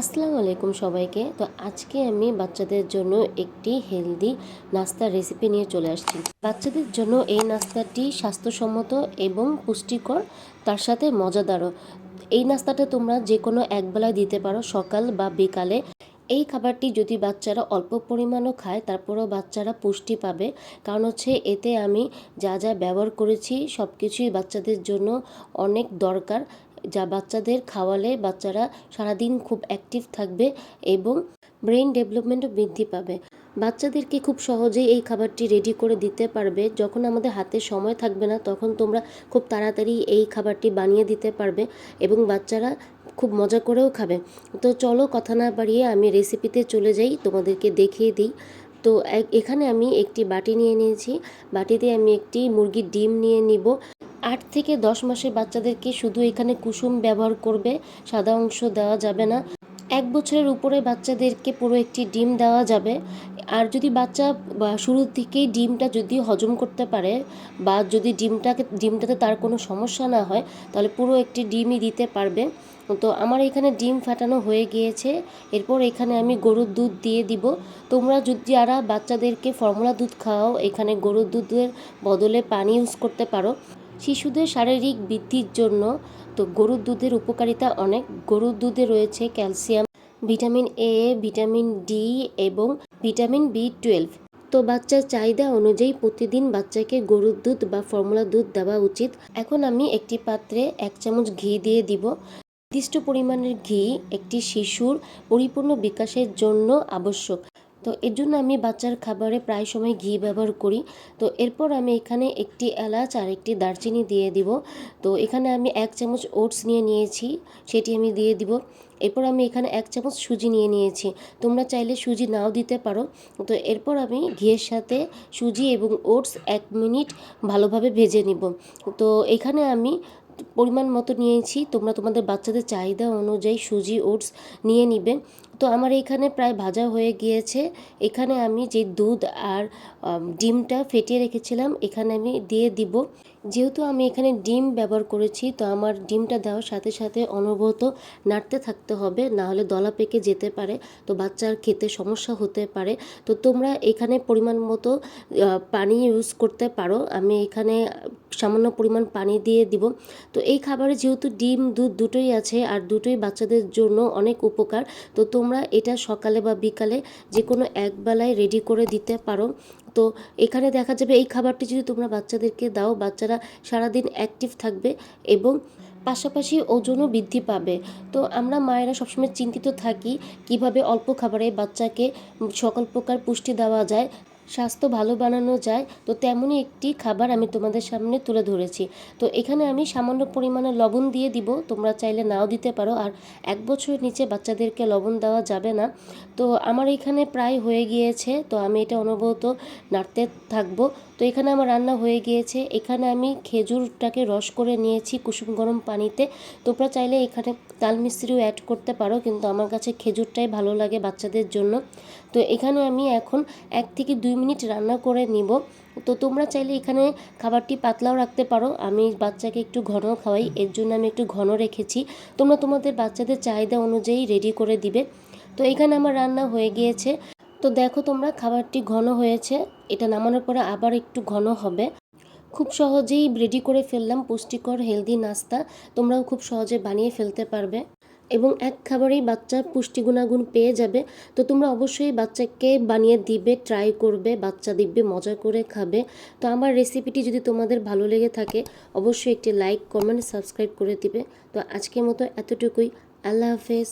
আসসালামু আলাইকুম সবাইকে। তো আজকে আমি বাচ্চাদের জন্য একটি হেলদি নাস্তার রেসিপি নিয়ে চলে আসছি। বাচ্চাদের জন্য এই নাস্তাটি স্বাস্থ্যসম্মত এবং পুষ্টিকর, তার সাথে মজাদারও। এই নাস্তাটা তোমরা যে কোনো একবেলায় দিতে পারো সকাল বা বিকালে। এই খাবারটি যদি বাচ্চারা অল্প পরিমাণও খায়, তারপরেও বাচ্চারা পুষ্টি পাবে। কারণ হচ্ছে এতে আমি যা যা ব্যবহার করেছি সব কিছুই বাচ্চাদের জন্য অনেক দরকার। যা বাচ্চাদের খাওয়ালে বাচ্চারা সারাদিন খুব অ্যাক্টিভ থাকবে এবং ব্রেন ডেভেলপমেন্টও বৃদ্ধি পাবে। বাচ্চাদেরকে খুব সহজেই এই খাবারটি রেডি করে দিতে পারবে। যখন আমাদের হাতে সময় থাকবে না, তখন তোমরা খুব তাড়াতাড়ি এই খাবারটি বানিয়ে দিতে পারবে এবং বাচ্চারা খুব মজা করেও খাবে। তো চলো কথা না বাড়িয়ে আমি রেসিপিতে চলে যাই, তোমাদেরকে দেখিয়ে দিই। তো এখানে আমি একটি বাটি নিয়ে নিয়েছি। বাটিতে আমি একটি মুরগির ডিম নিয়ে নিব। আট থেকে দশ মাসের বাচ্চাদেরকে শুধু এখানে কুসুম ব্যবহার করবে, সাদা অংশ দেওয়া যাবে না। এক বছরের উপরে বাচ্চাদেরকে পুরো একটি ডিম দেওয়া যাবে। আর যদি বাচ্চা শুরুর থেকেই ডিমটা যদি হজম করতে পারে, বা যদি ডিমটাকে, ডিমটাতে তার কোনো সমস্যা না হয়, তাহলে পুরো একটি ডিমই দিতে পারবে। তো আমার এখানে ডিম ফাটানো হয়ে গিয়েছে। এরপর এখানে আমি গরুর দুধ দিয়ে দিব। তোমরা যদি যারা বাচ্চাদেরকে ফর্মুলা দুধ খাওয়াও এখানে গরুর দুধের বদলে পানি ইউজ করতে পারো। শিশুদের শারীরিক বৃদ্ধির জন্য তো গরুর দুধের উপকারিতা অনেক। গরুর দুধে রয়েছে calcium, vitamin A vitamin D এবং ভিটামিন বি টুয়েলভ তো বাচ্চার চাহিদা অনুযায়ী প্রতিদিন বাচ্চাকে গরুর দুধ বা ফর্মুলা দুধ দেওয়া উচিত। এখন আমি একটি পাত্রে এক চামচ ঘি দিয়ে দিব। নির্দিষ্ট পরিমাণের ঘি একটি শিশুর পরিপূর্ণ বিকাশের জন্য আবশ্যক। তো এর জন্য আমি বাচ্চার খাবারে প্রায় সময় ঘি ব্যবহার করি। তো এরপর আমি এখানে একটি এলাচ আর একটি দারচিনি দিয়ে দিব। তো এখানে আমি এক চামচ ওটস নিয়ে নিয়েছি, সেটি আমি দিয়ে দিব। এরপর আমি এখানে এক চামচ সুজি নিয়ে নিয়েছি। তোমরা চাইলে সুজি নাও দিতে পারো। তো এরপর আমি ঘিয়ের সাথে সুজি এবং ওটস এক মিনিট ভালোভাবে ভেজে নিব। তো এখানে আমি পরিমাণ মতো নিয়েছি, তোমরা তোমাদের বাচ্চাদের চাহিদা অনুযায়ী সুজি, ওটস নিয়ে নিবে। তো আমার এখানে প্রায় ভাজা হয়ে গিয়েছে। এখানে আমি যে দুধ আর ডিমটা ফেটিয়ে রেখেছিলাম, এখানে আমি দিয়ে দিব। যেহেতু আমি এখানে ডিম ব্যবহার করেছি, তো আমার ডিমটা দেওয়ার সাথে সাথে অনবরত নাড়তে থাকতে হবে, না হলে দলা পেকে যেতে পারে, তো বাচ্চার খেতে সমস্যা হতে পারে। তো তোমরা এখানে পরিমাণ মতো পানি ইউজ করতে পারো। আমি এখানে সামান্য পরিমাণ পানি দিয়ে দিব। তো এই খাবারে যেহেতু ডিম, দুধ দুটোই আছে, আর দুটোই বাচ্চাদের জন্য অনেক উপকার, তো তোমরা এটা সকালে বা বিকালে যে কোনো এক বেলায় রেডি করে দিতে পারো। তো এখানে দেখা যাবে এই খাবারটি যদি তোমরা বাচ্চাদেরকে দাও, বাচ্চারা সারাদিন অ্যাক্টিভ থাকবে এবং পাশাপাশি ওজনও বৃদ্ধি পাবে। তো আমরা মায়েরা সবসময় চিন্তিত থাকি কীভাবে অল্প খাবারে বাচ্চাকে সকল প্রকার পুষ্টি দেওয়া যায়। স্বাস্থ্য ভালো বানানো যায়, তো তেমনই একটি খাবার আমি তোমাদের সামনে তুলে ধরেছি। তো এখানে আমি সামান্য পরিমাণে লবণ দিয়ে দিব, তোমরা চাইলে নাও দিতে পারো। আর এক বছরের নিচে বাচ্চাদেরকে লবণ দেওয়া যাবে না। তো আমার এখানে প্রায় হয়ে গিয়েছে, তো আমি এটা অনবরত নাড়তে থাকব। তো এখানে আমার রান্না হয়ে গিয়েছে। এখানে আমি খেজুরটাকে রস করে নিয়েছি কুসুম গরম পানিতে। তোমরা চাইলে এখানে তাল মিস্ত্রিও অ্যাড করতে পারো, কিন্তু আমার কাছে খেজুরটাই ভালো লাগে বাচ্চাদের জন্য। তো এখানে আমি এখন এক থেকে দুই মিনিট রান্না করে নিব। তো তোমরা চাইলে এখানে খাবারটি পাতলাও রাখতে পারো। আমি বাচ্চাকে একটু ঘন খাওয়াই, এর জন্য আমি একটু ঘন রেখেছি। তোমরা তোমাদের বাচ্চাদের চাহিদা অনুযায়ী রেডি করে দিবে। তো এখানে আমার রান্না হয়ে গিয়েছে। তো দেখো তোমরা, খাবারটি ঘন হয়েছে। এটা নামানোর পরে আবার একটু ঘন হবে। খুব সহজেই রেডি করে ফেললাম পুষ্টিকর হেলদি নাস্তা। তোমরাও খুব সহজে বানিয়ে ফেলতে পারবে। এবং এক খাবারেই বাচ্চা পুষ্টি গুণাগুণ পেয়ে যাবে, তো তোমরা অবশ্যই বাচ্চাকে বানিয়ে দিবে ট্রাই করবে, বাচ্চা দেখবে, মজা করে খাবে। তো আমার রেসিপিটি যদি তোমাদের ভালো লেগে থাকে, অবশ্যই একটি লাইক কমেন্ট সাবস্ক্রাইব করে দিবে। তো আজকের মতো এতটুকুই। আল্লাহ হাফেজ।